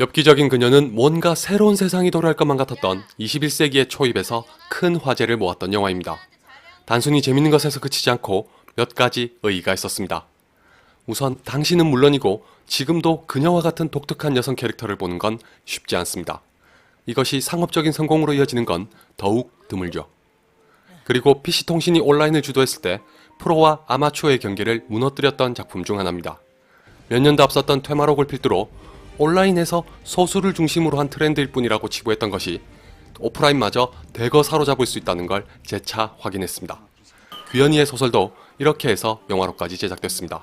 엽기적인 그녀는 뭔가 새로운 세상이 돌아올 것만 같았던 21세기의 초입에서 큰 화제를 모았던 영화입니다. 단순히 재밌는 것에서 그치지 않고 몇 가지 의의가 있었습니다. 우선 당신은 물론이고 지금도 그녀와 같은 독특한 여성 캐릭터를 보는 건 쉽지 않습니다. 이것이 상업적인 성공으로 이어지는 건 더욱 드물죠. 그리고 PC통신이 온라인을 주도했을 때 프로와 아마추어의 경계를 무너뜨렸던 작품 중 하나입니다. 몇 년도 앞섰던 퇴마록을 필두로 온라인에서 소수를 중심으로 한 트렌드일 뿐이라고 치부했던 것이 오프라인마저 대거 사로잡을 수 있다는 걸 재차 확인했습니다. 규현이의 소설도 이렇게 해서 영화로까지 제작됐습니다.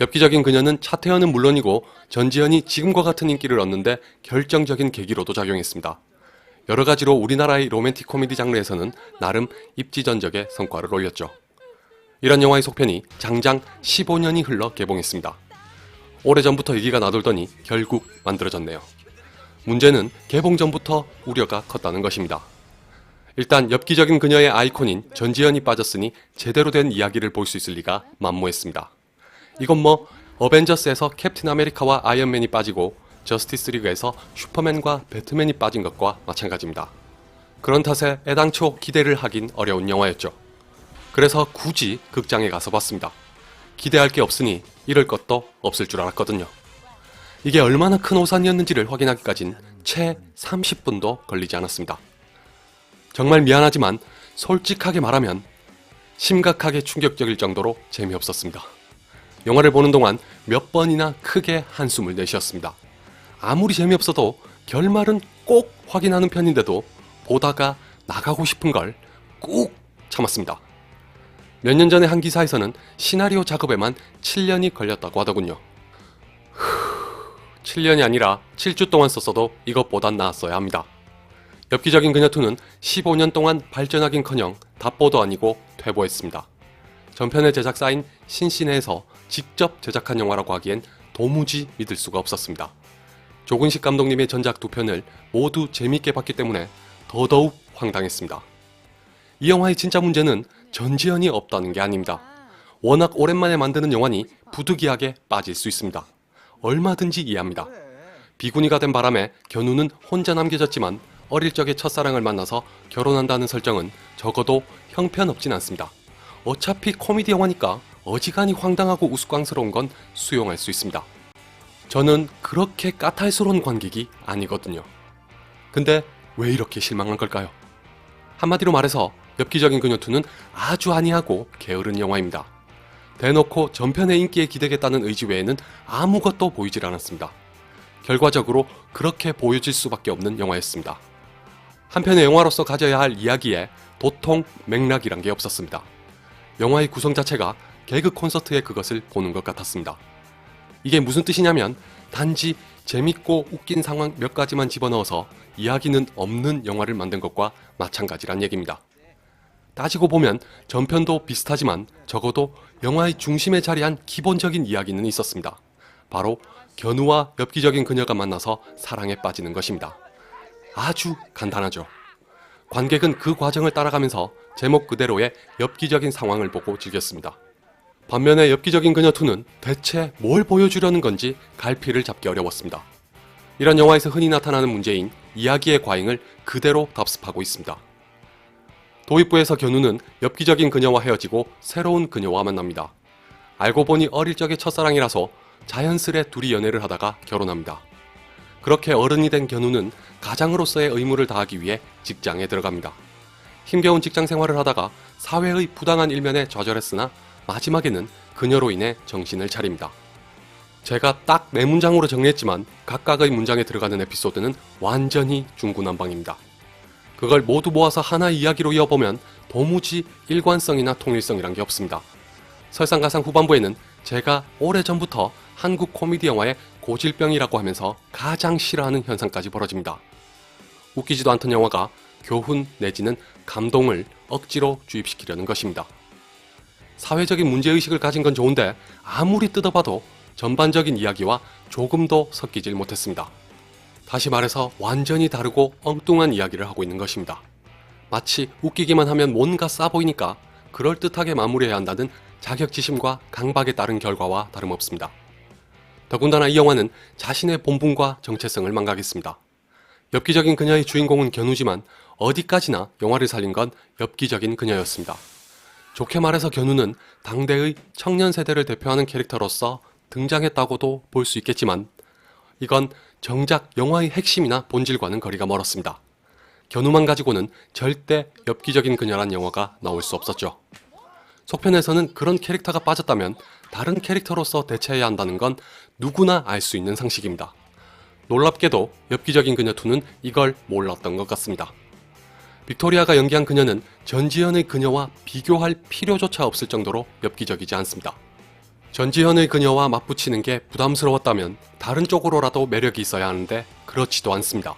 엽기적인 그녀는 차태현은 물론이고 전지현이 지금과 같은 인기를 얻는데 결정적인 계기로도 작용했습니다. 여러 가지로 우리나라의 로맨틱 코미디 장르에서는 나름 입지전적의 성과를 올렸죠. 이런 영화의 속편이 장장 15년이 흘러 개봉했습니다. 오래전부터 얘기가 나돌더니 결국 만들어졌네요. 문제는 개봉 전부터 우려가 컸다는 것입니다. 일단 엽기적인 그녀의 아이콘인 전지현이 빠졌으니 제대로 된 이야기를 볼 수 있을 리가 만무했습니다. 이건 뭐 어벤져스에서 캡틴 아메리카와 아이언맨이 빠지고 저스티스 리그에서 슈퍼맨과 배트맨이 빠진 것과 마찬가지입니다. 그런 탓에 애당초 기대를 하긴 어려운 영화였죠. 그래서 굳이 극장에 가서 봤습니다. 기대할 게 없으니 이럴 것도 없을 줄 알았거든요. 이게 얼마나 큰 오산이었는지를 확인하기까진 채 30분도 걸리지 않았습니다. 정말 미안하지만 솔직하게 말하면 심각하게 충격적일 정도로 재미없었습니다. 영화를 보는 동안 몇 번이나 크게 한숨을 내쉬었습니다. 아무리 재미없어도 결말은 꼭 확인하는 편인데도 보다가 나가고 싶은 걸 꾹 참았습니다. 몇 년 전에 한 기사에서는 시나리오 작업에만 7년이 걸렸다고 하더군요. 7년이 아니라 7주 동안 썼어도 이것보단 나았어야 합니다. 엽기적인 그녀2는 15년 동안 발전하긴커녕 답보도 아니고 퇴보했습니다. 전편의 제작사인 신시내에서 직접 제작한 영화라고 하기엔 도무지 믿을 수가 없었습니다. 조근식 감독님의 전작 두 편을 모두 재밌게 봤기 때문에 더더욱 황당했습니다. 이 영화의 진짜 문제는 전지현이 없다는 게 아닙니다. 워낙 오랜만에 만드는 영화니 부득이하게 빠질 수 있습니다. 얼마든지 이해합니다. 비구니가 된 바람에 견우는 혼자 남겨졌지만 어릴 적에 첫사랑을 만나서 결혼한다는 설정은 적어도 형편없진 않습니다. 어차피 코미디 영화니까 어지간히 황당하고 우스꽝스러운 건 수용할 수 있습니다. 저는 그렇게 까탈스러운 관객이 아니거든요. 근데 왜 이렇게 실망한 걸까요? 한마디로 말해서 엽기적인 그녀2는 아주 아니하고 게으른 영화입니다. 대놓고 전편의 인기에 기대겠다는 의지 외에는 아무것도 보이질 않았습니다. 결과적으로 그렇게 보여질 수밖에 없는 영화였습니다. 한편의 영화로서 가져야 할 이야기에 도통 맥락이란 게 없었습니다. 영화의 구성 자체가 개그 콘서트에 그것을 보는 것 같았습니다. 이게 무슨 뜻이냐면 단지 재밌고 웃긴 상황 몇 가지만 집어넣어서 이야기는 없는 영화를 만든 것과 마찬가지란 얘기입니다. 따지고 보면 전편도 비슷하지만 적어도 영화의 중심에 자리한 기본적인 이야기는 있었습니다. 바로 견우와 엽기적인 그녀가 만나서 사랑에 빠지는 것입니다. 아주 간단하죠. 관객은 그 과정을 따라가면서 제목 그대로의 엽기적인 상황을 보고 즐겼습니다. 반면에 엽기적인 그녀2는 대체 뭘 보여주려는 건지 갈피를 잡기 어려웠습니다. 이런 영화에서 흔히 나타나는 문제인 이야기의 과잉을 그대로 답습하고 있습니다. 도입부에서 견우는 엽기적인 그녀와 헤어지고 새로운 그녀와 만납니다. 알고 보니 어릴 적의 첫사랑이라서 자연스레 둘이 연애를 하다가 결혼합니다. 그렇게 어른이 된 견우는 가장으로서의 의무를 다하기 위해 직장에 들어갑니다. 힘겨운 직장 생활을 하다가 사회의 부당한 일면에 좌절했으나 마지막에는 그녀로 인해 정신을 차립니다. 제가 딱 네 문장으로 정리했지만 각각의 문장에 들어가는 에피소드는 완전히 중구난방입니다. 그걸 모두 모아서 하나 이야기로 이어보면 도무지 일관성이나 통일성이란 게 없습니다. 설상가상 후반부에는 제가 오래전부터 한국 코미디 영화의 고질병이라고 하면서 가장 싫어하는 현상까지 벌어집니다. 웃기지도 않던 영화가 교훈 내지는 감동을 억지로 주입시키려는 것입니다. 사회적인 문제의식을 가진 건 좋은데 아무리 뜯어봐도 전반적인 이야기와 조금도 섞이질 못했습니다. 다시 말해서 완전히 다르고 엉뚱한 이야기를 하고 있는 것입니다. 마치 웃기기만 하면 뭔가 싸 보이니까 그럴듯하게 마무리해야 한다는 자격지심과 강박에 따른 결과와 다름없습니다. 더군다나 이 영화는 자신의 본분과 정체성을 망각했습니다. 엽기적인 그녀의 주인공은 견우지만 어디까지나 영화를 살린 건 엽기적인 그녀였습니다. 좋게 말해서 견우는 당대의 청년 세대를 대표하는 캐릭터로서 등장했다고도 볼 수 있겠지만 이건 정작 영화의 핵심이나 본질과는 거리가 멀었습니다. 견우만 가지고는 절대 엽기적인 그녀란 영화가 나올 수 없었죠. 속편에서는 그런 캐릭터가 빠졌다면 다른 캐릭터로서 대체해야 한다는 건 누구나 알 수 있는 상식입니다. 놀랍게도 엽기적인 그녀 2는 이걸 몰랐던 것 같습니다. 빅토리아가 연기한 그녀는 전지현의 그녀와 비교할 필요조차 없을 정도로 엽기적이지 않습니다. 전지현의 그녀와 맞붙이는 게 부담스러웠다면 다른 쪽으로라도 매력이 있어야 하는데 그렇지도 않습니다.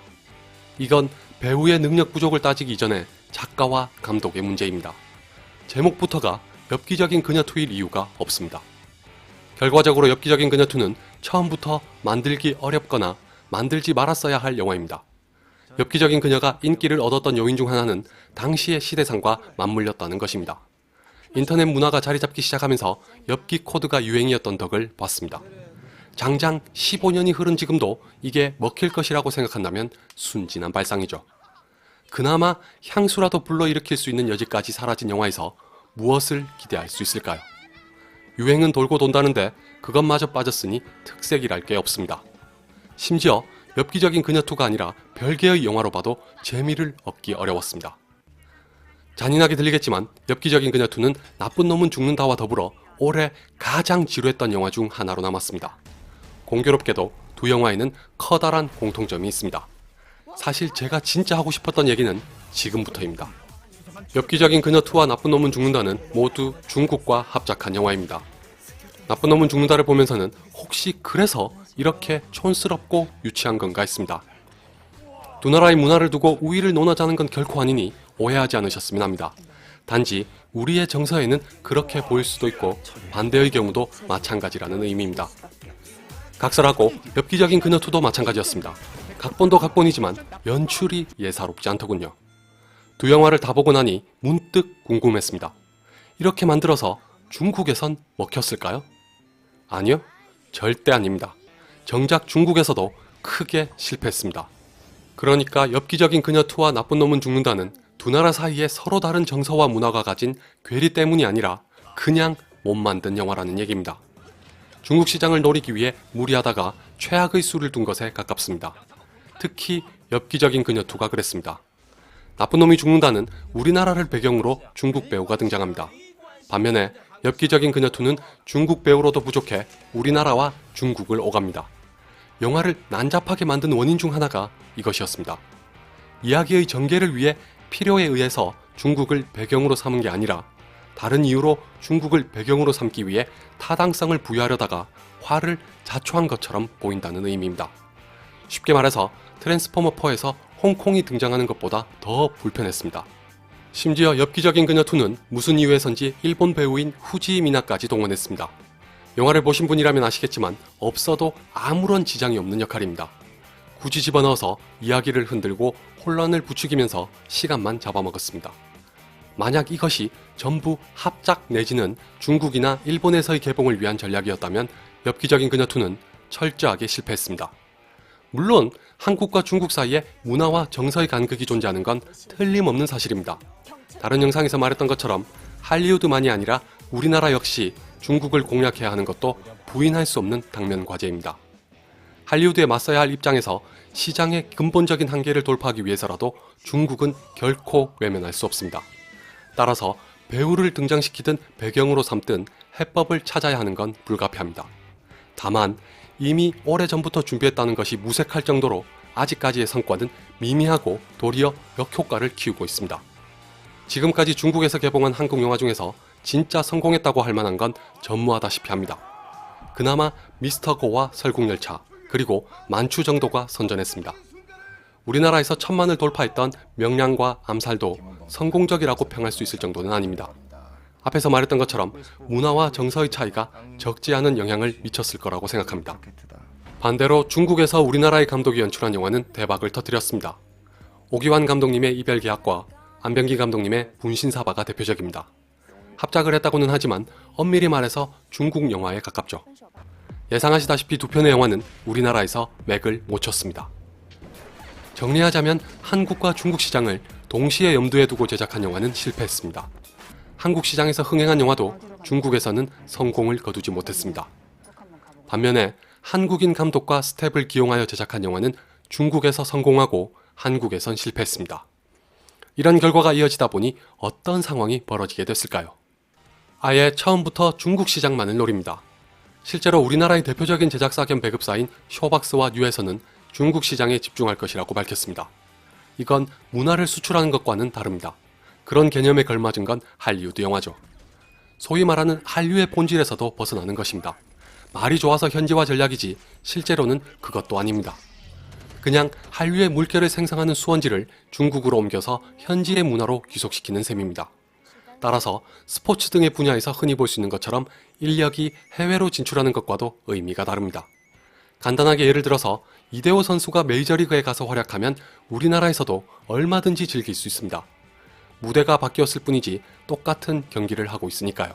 이건 배우의 능력 부족을 따지기 이전에 작가와 감독의 문제입니다. 제목부터가 엽기적인 그녀 2일 이유가 없습니다. 결과적으로 엽기적인 그녀 2는 처음부터 만들기 어렵거나 만들지 말았어야 할 영화입니다. 엽기적인 그녀가 인기를 얻었던 요인 중 하나는 당시의 시대상과 맞물렸다는 것입니다. 인터넷 문화가 자리 잡기 시작하면서 엽기 코드가 유행이었던 덕을 봤습니다. 장장 15년이 흐른 지금도 이게 먹힐 것이라고 생각한다면 순진한 발상이죠. 그나마 향수라도 불러일으킬 수 있는 여지까지 사라진 영화에서 무엇을 기대할 수 있을까요? 유행은 돌고 돈다는데 그것마저 빠졌으니 특색이랄 게 없습니다. 심지어 엽기적인 그녀2가 아니라 별개의 영화로 봐도 재미를 얻기 어려웠습니다. 잔인하게 들리겠지만 엽기적인 그녀2는 나쁜 놈은 죽는다와 더불어 올해 가장 지루했던 영화 중 하나로 남았습니다. 공교롭게도 두 영화에는 커다란 공통점이 있습니다. 사실 제가 진짜 하고 싶었던 얘기는 지금부터입니다. 엽기적인 그녀2와 나쁜 놈은 죽는다는 모두 중국과 합작한 영화입니다. 나쁜 놈은 죽는다를 보면서는 혹시 그래서 이렇게 촌스럽고 유치한 건가 했습니다. 두 나라의 문화를 두고 우위를 논하자는 건 결코 아니니 오해하지 않으셨으면 합니다. 단지 우리의 정서에는 그렇게 보일 수도 있고 반대의 경우도 마찬가지라는 의미입니다. 각설하고 엽기적인 그녀2도 마찬가지였습니다. 각본도 각본이지만 연출이 예사롭지 않더군요. 두 영화를 다 보고 나니 문득 궁금했습니다. 이렇게 만들어서 중국에선 먹혔을까요? 아니요, 절대 아닙니다. 정작 중국에서도 크게 실패했습니다. 그러니까 엽기적인 그녀2와 나쁜 놈은 죽는다는 두 나라 사이에 서로 다른 정서와 문화가 가진 괴리 때문이 아니라 그냥 못 만든 영화라는 얘기입니다. 중국 시장을 노리기 위해 무리하다가 최악의 수를 둔 것에 가깝습니다. 특히 엽기적인 그녀2가 그랬습니다. 나쁜 놈이 죽는다는 우리나라를 배경으로 중국 배우가 등장합니다. 반면에 엽기적인 그녀2는 중국 배우로도 부족해 우리나라와 중국을 오갑니다. 영화를 난잡하게 만든 원인 중 하나가 이것이었습니다. 이야기의 전개를 위해 필요에 의해서 중국을 배경으로 삼은 게 아니라 다른 이유로 중국을 배경으로 삼기 위해 타당성을 부여하려다가 화를 자초한 것처럼 보인다는 의미입니다. 쉽게 말해서 트랜스포머 4에서 홍콩이 등장하는 것보다 더 불편했습니다. 심지어 엽기적인 그녀 2는 무슨 이유에선지 일본 배우인 후지 미나까지 동원했습니다. 영화를 보신 분이라면 아시겠지만 없어도 아무런 지장이 없는 역할입니다. 굳이 집어넣어서 이야기를 흔들고 혼란을 부추기면서 시간만 잡아먹었습니다. 만약 이것이 전부 합작 내지는 중국이나 일본에서의 개봉을 위한 전략이었다면 엽기적인 그녀2는 철저하게 실패했습니다. 물론 한국과 중국 사이에 문화와 정서의 간극이 존재하는 건 틀림없는 사실입니다. 다른 영상에서 말했던 것처럼 할리우드만이 아니라 우리나라 역시 중국을 공략해야 하는 것도 부인할 수 없는 당면 과제입니다. 할리우드에 맞서야 할 입장에서 시장의 근본적인 한계를 돌파하기 위해서라도 중국은 결코 외면할 수 없습니다. 따라서 배우를 등장시키든 배경으로 삼든 해법을 찾아야 하는 건 불가피합니다. 다만 이미 오래전부터 준비했다는 것이 무색할 정도로 아직까지의 성과는 미미하고 도리어 역효과를 키우고 있습니다. 지금까지 중국에서 개봉한 한국 영화 중에서 진짜 성공했다고 할 만한 건 전무하다시피 합니다. 그나마 미스터 고와 설국열차, 그리고 만추 정도가 선전했습니다. 우리나라에서 천만을 돌파했던 명량과 암살도 성공적이라고 평할 수 있을 정도는 아닙니다. 앞에서 말했던 것처럼 문화와 정서의 차이가 적지 않은 영향을 미쳤을 거라고 생각합니다. 반대로 중국에서 우리나라의 감독이 연출한 영화는 대박을 터뜨렸습니다. 오기환 감독님의 이별 계약과 안병기 감독님의 분신사바가 대표적입니다. 합작을 했다고는 하지만 엄밀히 말해서 중국 영화에 가깝죠. 예상하시다시피 두 편의 영화는 우리나라에서 맥을 못 쳤습니다. 정리하자면 한국과 중국 시장을 동시에 염두에 두고 제작한 영화는 실패했습니다. 한국 시장에서 흥행한 영화도 중국에서는 성공을 거두지 못했습니다. 반면에 한국인 감독과 스텝을 기용하여 제작한 영화는 중국에서 성공하고 한국에선 실패했습니다. 이런 결과가 이어지다 보니 어떤 상황이 벌어지게 됐을까요? 아예 처음부터 중국 시장만을 노립니다. 실제로 우리나라의 대표적인 제작사 겸 배급사인 쇼박스와 뉴에서는 중국 시장에 집중할 것이라고 밝혔습니다. 이건 문화를 수출하는 것과는 다릅니다. 그런 개념에 걸맞은 건 할리우드 영화죠. 소위 말하는 한류의 본질에서도 벗어나는 것입니다. 말이 좋아서 현지화 전략이지 실제로는 그것도 아닙니다. 그냥 한류의 물결을 생성하는 수원지를 중국으로 옮겨서 현지의 문화로 귀속시키는 셈입니다. 따라서 스포츠 등의 분야에서 흔히 볼 수 있는 것처럼 인력이 해외로 진출하는 것과도 의미가 다릅니다. 간단하게 예를 들어서 이대호 선수가 메이저리그에 가서 활약하면 우리나라에서도 얼마든지 즐길 수 있습니다. 무대가 바뀌었을 뿐이지 똑같은 경기를 하고 있으니까요.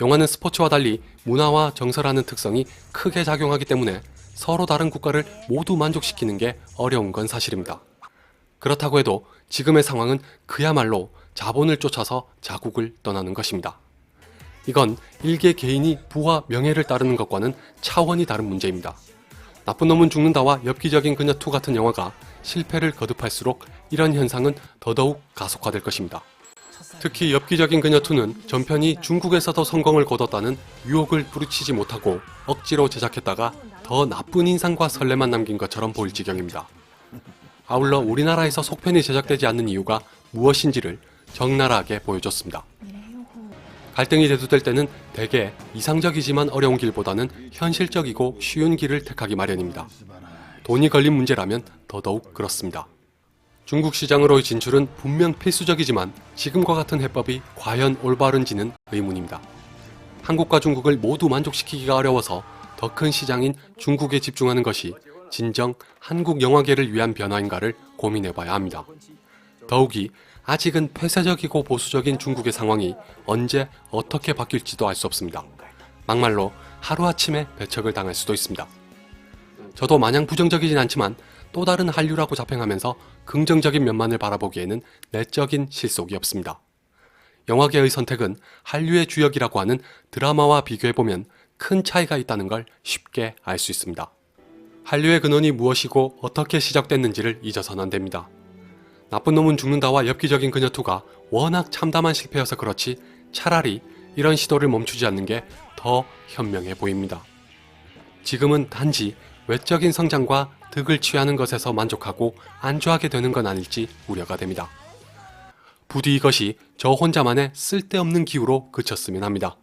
영화는 스포츠와 달리 문화와 정서라는 특성이 크게 작용하기 때문에 서로 다른 국가를 모두 만족시키는 게 어려운 건 사실입니다. 그렇다고 해도 지금의 상황은 그야말로 자본을 쫓아서 자국을 떠나는 것입니다. 이건 일개 개인이 부와 명예를 따르는 것과는 차원이 다른 문제입니다. 나쁜 놈은 죽는다와 엽기적인 그녀 2 같은 영화가 실패를 거듭할수록 이런 현상은 더더욱 가속화될 것입니다. 특히 엽기적인 그녀 2는 전편이 중국에서도 성공을 거뒀다는 유혹을 부르치지 못하고 억지로 제작했다가 더 나쁜 인상과 설레만 남긴 것처럼 보일 지경입니다. 아울러 우리나라에서 속편이 제작되지 않는 이유가 무엇인지를 적나라하게 보여줬습니다. 갈등이 대두될 때는 대개 이상적이지만 어려운 길보다는 현실적이고 쉬운 길을 택하기 마련입니다. 돈이 걸린 문제라면 더더욱 그렇습니다. 중국 시장으로의 진출은 분명 필수적이지만 지금과 같은 해법이 과연 올바른지는 의문입니다. 한국과 중국을 모두 만족시키기가 어려워서 더 큰 시장인 중국에 집중하는 것이 진정 한국 영화계를 위한 변화인가를 고민해 봐야 합니다. 더욱이 아직은 폐쇄적이고 보수적인 중국의 상황이 언제 어떻게 바뀔지도 알 수 없습니다. 막말로 하루아침에 배척을 당할 수도 있습니다. 저도 마냥 부정적이진 않지만 또 다른 한류라고 자평하면서 긍정적인 면만을 바라보기에는 내적인 실속이 없습니다. 영화계의 선택은 한류의 주역이라고 하는 드라마와 비교해보면 큰 차이가 있다는 걸 쉽게 알 수 있습니다. 한류의 근원이 무엇이고 어떻게 시작됐는지를 잊어서는 안 됩니다. 나쁜 놈은 죽는다와 엽기적인 그녀 2가 워낙 참담한 실패여서 그렇지 차라리 이런 시도를 멈추지 않는 게 더 현명해 보입니다. 지금은 단지 외적인 성장과 득을 취하는 것에서 만족하고 안주하게 되는 건 아닐지 우려가 됩니다. 부디 이것이 저 혼자만의 쓸데없는 기후로 그쳤으면 합니다.